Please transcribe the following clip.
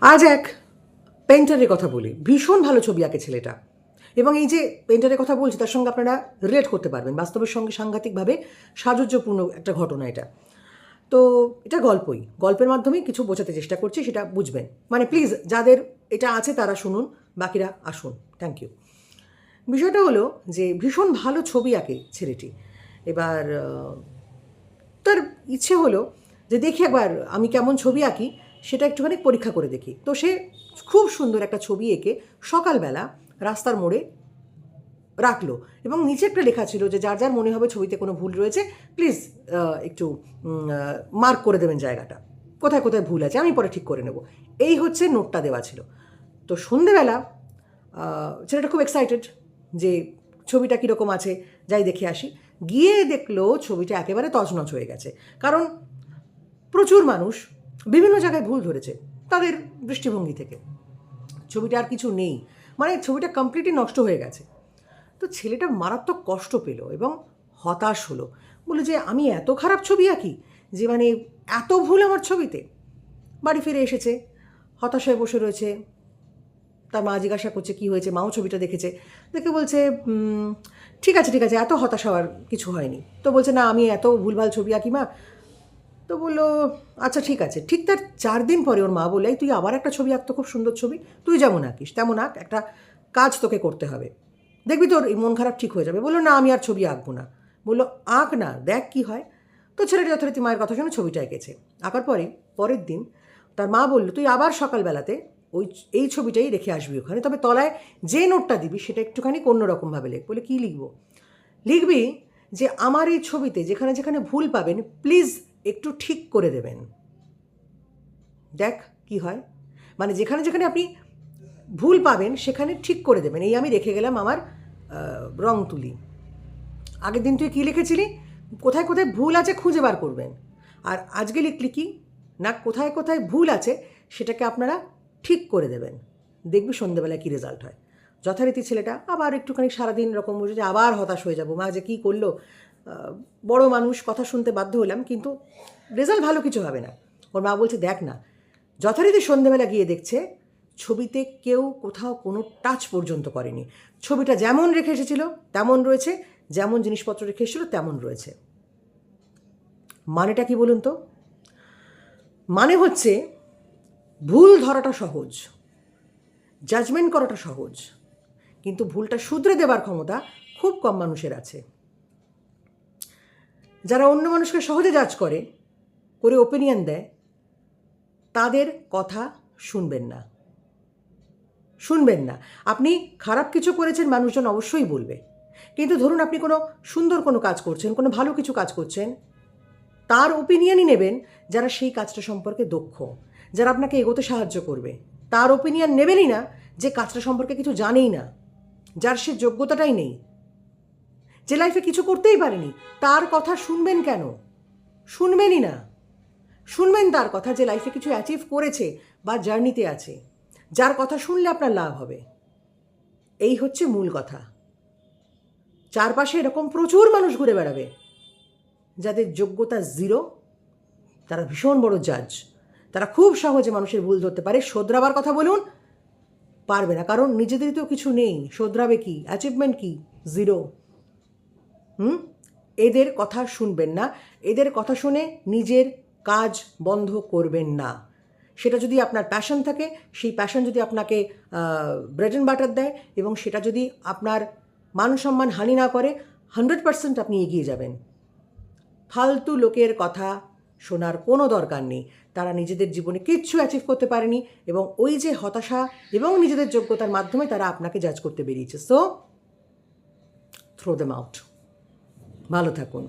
আজ এক পেন্টারের কথা বলি। ভীষণ ভালো ছবি আঁকে ছেলেটা। এবং এই যে পেন্টারের কথা বলছি, তার সঙ্গে আপনারা রিলেট করতে পারবেন। বাস্তবের সঙ্গে সাংঘাতিকভাবে সাজুজ্যপূর্ণ একটা ঘটনা এটা। তো এটা গল্পই। গল্পের মাধ্যমে কিছু বোঝাতে চেষ্টা করছি, সেটা বুঝবেন। মানে প্লিজ যাদের এটা আছে, তারা শুনুন, বাকিরা আসুন। থ্যাংক ইউ বিষয়টা হলো যে, ভীষণ ভালো ছবি আঁকে ছেলেটি। এবার তার ইচ্ছে হলো যে, দেখি একবার আমি কেমন ছবি আঁকি সেটা একটুখানি পরীক্ষা করে দেখি। তো সে খুব সুন্দর একটা ছবি এঁকে সকালবেলা রাস্তার মোড়ে রাখল এবং নিচে একটা লেখা ছিল যে, যার যার মনে হবে ছবিতে কোনো ভুল রয়েছে প্লিজ একটু মার্ক করে দেবেন জায়গাটা। কোথায় কোথায় ভুল আছে, আমি পরে ঠিক করে নেব। এই হচ্ছে নোটটা দেওয়া ছিল। তো সন্ধেবেলা ছেলেটা খুব এক্সাইটেড যে, ছবিটা কীরকম আছে? যাই দেখে আসি। গিয়ে দেখল ছবিটা একেবারে তছনছ হয়ে গেছে। কারণ প্রচুর মানুষ বিভিন্ন জায়গায় ভুল ধরেছে তাদের দৃষ্টিভঙ্গি থেকে। ছবিটা আর কিছু নেই। মানে ছবিটা কমপ্লিটলি নষ্ট হয়ে গেছে। তো ছেলেটা মারাত্মক কষ্ট পেল এবং হতাশ হলো। বলে যে, আমি এত খারাপ ছবি আঁকি যে মানে এত ভুল আমার ছবিতে। বাড়ি ফিরে এসেছে। হতাশ হয়ে বসে রয়েছে। তার মা জিজ্ঞাসা করছে, কী হয়েছে? মাও ছবিটা দেখেছে? দেখে বলছে ঠিক আছে ঠিক আছে, এত হতাশ হওয়ার কিছু হয়নি। তো বলছে, না, আমি এত ভুলভাল ছবি আঁকি, মা। তো বলল আচ্ছা ঠিক আছে। ঠিক তার চার দিন পরে ওর মা বলে তুই আবার একটা ছবি আঁকতো খুব সুন্দর ছবি। তুই যেমন আঁকিস, তেমন আঁক, একটা কাজ তোকে করতে হবে। দেখবি তোর মন খারাপ ঠিক হয়ে যাবে। বলল, না, আমি আর ছবি আঁকবো না। বলল, আঁক না, দেখ কি হয়। তো ছেলেটি যথারীতি মায়ের কথা শুনে ছবিটা এঁকেছে। আঁকার পরে, পরের দিন তার মা বলল, তুই আবার সকালবেলাতে ওই এই ছবিটাই রেখে আসবি ওখানে, তবে তলায় যে নোটটা দিবি, সেটা একটুখানি অন্যরকমভাবে লেখ। বলে কী লিখব? লিখবি যে, আমার এই ছবিতে যেখানে যেখানে ভুল পাবেন, প্লিজ একটু ঠিক করে দেবেন। দেখ কি হয়। মানে যেখানে যেখানে আপনি ভুল পাবেন, সেখানে ঠিক করে দেবেন। এই আমি রেখে গেলাম আমার রং তুলি। আগের দিন তুই কী লিখেছিলি? কোথায় কোথায় ভুল আছে খুঁজে বার করবেন। আর আজকে লিখলি কি? না, কোথায় কোথায় ভুল আছে, সেটাকে আপনারা ঠিক করে দেবেন। দেখবি সন্ধ্যেবেলায় কী রেজাল্ট হয়। যথারীতি ছেলেটা আবার একটুখানি সারাদিন রকম বসে যে আবার হতাশ হয়ে যাব। মা যে কী করল? বড় মানুষ কথা শুনতে বাধ্য হলাম, কিন্তু রেজাল্ট ভালো কিছু হবে না। ওর মা বলছে, দেখ না, যথারীতি সন্ধেবেলা গিয়ে দেখছে, ছবিতে কেউ কোথাও কোনো টাচ পর্যন্ত করেনি। ছবিটা যেমন রেখে এসেছিল, তেমন রয়েছে, যেমন জিনিসপত্র রেখে এসেছিল, তেমন রয়েছে। মানেটা কি বলুন তো? মানে হচ্ছে, ভুল ধরাটা সহজ জাজমেন্ট করাটা সহজ, কিন্তু ভুলটা শুধরে দেবার ক্ষমতা খুব কম মানুষের আছে। যারা অন্য মানুষকে সহজে জাজ করে করে ওপিনিয়ন দেয়, তাদের কথা শুনবেন না। শুনবেন না। আপনি খারাপ কিছু করেছেন, মানুষজন অবশ্যই বলবে। কিন্তু ধরুন আপনি কোনো সুন্দর কোনো কাজ করছেন, কোনো ভালো কিছু কাজ করছেন, তার ওপিনিয়নই নেবেন যারা সেই কাজটা সম্পর্কে দক্ষ, যারা আপনাকে এগোতে সাহায্য করবে। তার ওপিনিয়ন নেবেনই না যে কাজটা সম্পর্কে কিছু জানেই না, যার সে যোগ্যতাটাই নেই। যে লাইফে কিছু করতেই পারেনি, তার কথা শুনবেন কেন? শুনবেনই না। শুনবেন তার কথা যে লাইফে কিছু অ্যাচিভ করেছে বা জার্নিতে আছে। যার কথা শুনলে আপনার লাভ হবে। এই হচ্ছে মূল কথা। চারপাশে এরকম প্রচুর মানুষ ঘুরে বেড়াবে, যাদের যোগ্যতা জিরো তারা ভীষণ বড় জাজ তারা খুব সহজে মানুষের ভুল ধরতে পারে। শোধরাবার কথা বলুন, পারবে না। কারণ নিজেদের তো কিছু নেই। শোধরাবে কি? অ্যাচিভমেন্ট কি? জিরো হুম? এদের কথা শুনবেন না। এদের কথা শুনে নিজের কাজ বন্ধ করবেন না। সেটা যদি আপনার প্যাশন থাকে, সেই প্যাশন যদি আপনাকে ব্রেড অ্যান্ড বাটার দেয় এবং সেটা যদি আপনার মান সম্মান হানি না করে হান্ড্রেড পার্সেন্ট আপনি এগিয়ে যাবেন। ফালতু লোকের কথা শোনার কোনো দরকার নেই। তারা নিজেদের জীবনে কিচ্ছু অ্যাচিভ করতে পারেনি এবং ওই যে হতাশা এবং নিজেদের যোগ্যতার মাধ্যমে তারা আপনাকে জাজ করতে বেরিয়েছে। সো থ্রো দেম আউট ভালো থাকুন।